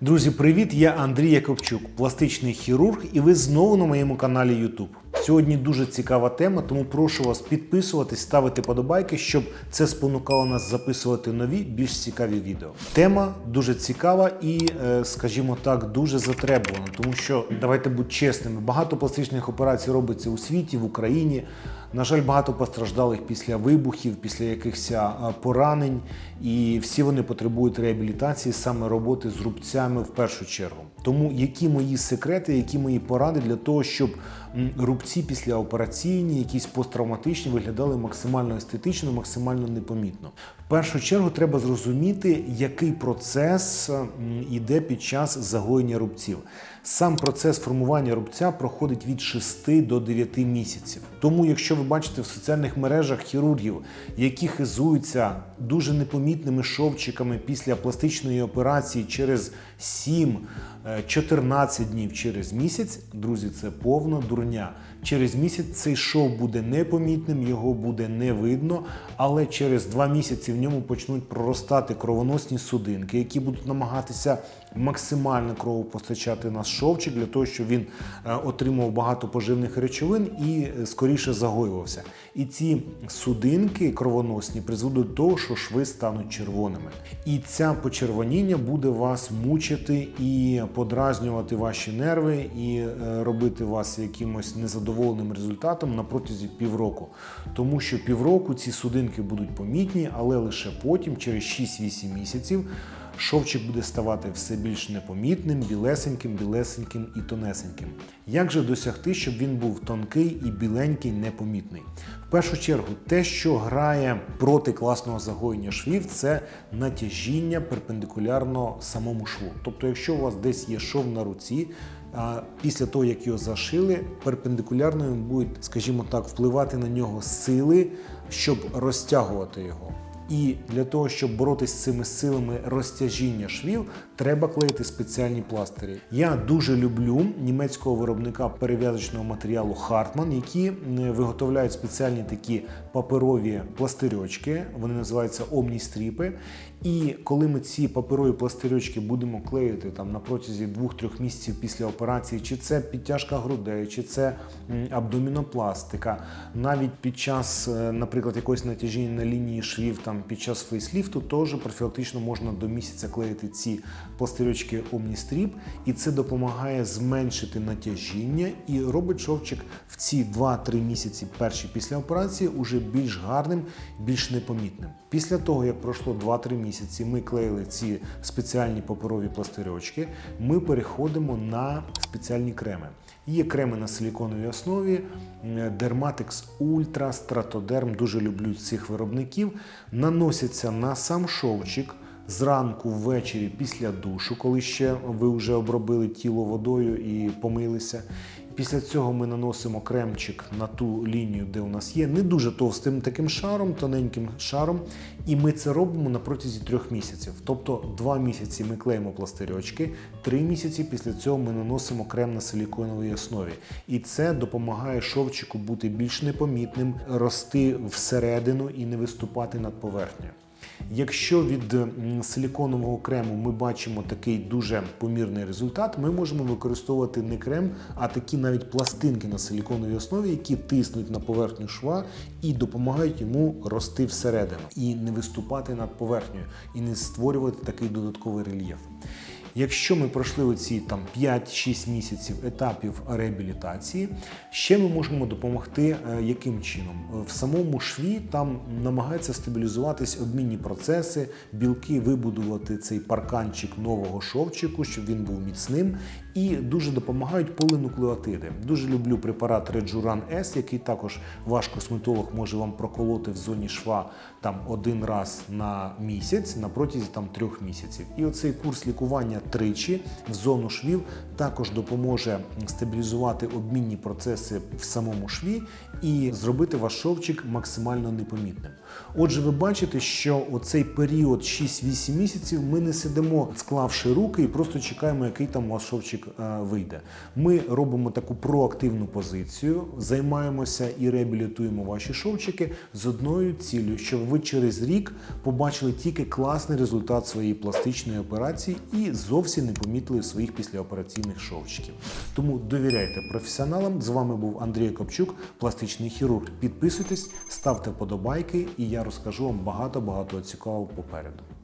Друзі, привіт! Я Андрій Якобчук, пластичний хірург, і ви знову на моєму каналі YouTube. Сьогодні дуже цікава тема, тому прошу вас підписуватись, ставити подобайки, щоб це спонукало нас записувати нові, більш цікаві відео. Тема дуже цікава і, е, скажімо так, дуже затребувана, тому що давайте будь чесними. Багато пластичних операцій робиться у світі, в Україні. На жаль, багато постраждалих після вибухів, після якихось поранень, і всі вони потребують реабілітації, саме роботи з рубцями в першу чергу. Тому які мої секрети, які мої поради для того, щоб рубці післяопераційні, якісь посттравматичні, виглядали максимально естетично, максимально непомітно. В першу чергу треба зрозуміти, який процес м, іде під час загоєння рубців. Сам процес формування рубця проходить від 6 до 9 місяців. Тому, якщо ви бачите в соціальних мережах хірургів, які хизуються дуже непомітними шовчиками після пластичної операції через 7 е, 14 днів через місяць, друзі, це повна дурня. Через місяць цей шов буде непомітним, його буде не видно, але через два місяці в ньому почнуть проростати кровоносні судинки, які будуть намагатися максимально кровопостачати наш шовчик для того, щоб він е, отримав багато поживних речовин і е, скоріше загоювався. І ці судинки кровоносні призведуть до того, що шви стануть червоними. І ця почервоніння буде вас мучити і подразнювати ваші нерви, і е, робити вас якимось незадоволеним результатом на протязі півроку. Тому що півроку ці судинки будуть помітні, але лише потім, через 6-8 місяців, шовчик буде ставати все більш непомітним, білесеньким, білесеньким і тонесеньким. Як же досягти, щоб він був тонкий і біленький, непомітний? В першу чергу, те, що грає проти класного загоєння швів, це натяжіння перпендикулярно самому шву. Тобто, якщо у вас десь є шов на руці, а після того, як його зашили, перпендикулярно він буде, скажімо так, впливати на нього сили, щоб розтягувати його. І для того, щоб боротися з цими силами розтяжіння швів, треба клеїти спеціальні пластирі. Я дуже люблю німецького виробника перев'язочного матеріалу Hartmann, які виготовляють спеціальні такі паперові пластирьочки. Вони називаються омністріпи. І коли ми ці паперові пластирьочки будемо клеїти там на протязі 2-3 місяців після операції, чи це підтяжка грудей, чи це абдомінопластика, навіть під час, е, наприклад, якогось натяжіння на лінії швів, там під час фейсліфту, теж профілактично можна до місяця клеїти ці пластирьочки Omnistrip, і це допомагає зменшити натяжіння і робить шовчик в ці 2-3 місяці перші після операції уже більш гарним, більш непомітним. Після того, як пройшло 2-3 місяці, ми клеїли ці спеціальні паперові пластирьочки, ми переходимо на спеціальні креми. Є креми на силіконовій основі, Dermatix Ultra, Stratoderm, дуже люблю цих виробників. Наносяться на сам шовчик зранку, ввечері, після душу, коли ще ви вже обробили тіло водою і помилися. Після цього ми наносимо кремчик на ту лінію, де у нас є, не дуже товстим таким шаром, тоненьким шаром. І ми це робимо на протязі трьох місяців. Тобто два місяці ми клеїмо пластирьочки, три місяці після цього ми наносимо крем на силіконовій основі. І це допомагає шовчику бути більш непомітним, рости всередину і не виступати над поверхнею. Якщо від силіконового крему ми бачимо такий дуже помірний результат, ми можемо використовувати не крем, а такі навіть пластинки на силіконовій основі, які тиснуть на поверхню шва і допомагають йому рости всередину і не виступати над поверхнею, і не створювати такий додатковий рельєф. Якщо ми пройшли оці там 5-6 місяців етапів реабілітації, ще ми можемо допомогти е, яким чином? В самому шві там намагаються стабілізуватись обмінні процеси, білки вибудувати цей парканчик нового шовчику, щоб він був міцним. І дуже допомагають полинуклеотиди. Дуже люблю препарат Rejuran S, який також ваш косметолог може вам проколоти в зоні шва там один раз на місяць на протязі там трьох місяців. І оцей курс лікування тричі в зону швів також допоможе стабілізувати обмінні процеси в самому шві і зробити ваш шовчик максимально непомітним. Отже, ви бачите, що оцей період 6-8 місяців ми не сидимо, склавши руки і просто чекаємо, який там у вас шовчик е, вийде. Ми робимо таку проактивну позицію, займаємося і реабілітуємо ваші шовчики з одною ціллю, щоб ви через рік побачили тільки класний результат своєї пластичної операції і зовсім не помітили своїх післяопераційних шовчиків. Тому довіряйте професіоналам. З вами був Андрій Копчук, пластичний хірург. Підписуйтесь, ставте подобайки, і я розкажу вам багато багато цікавого попереду.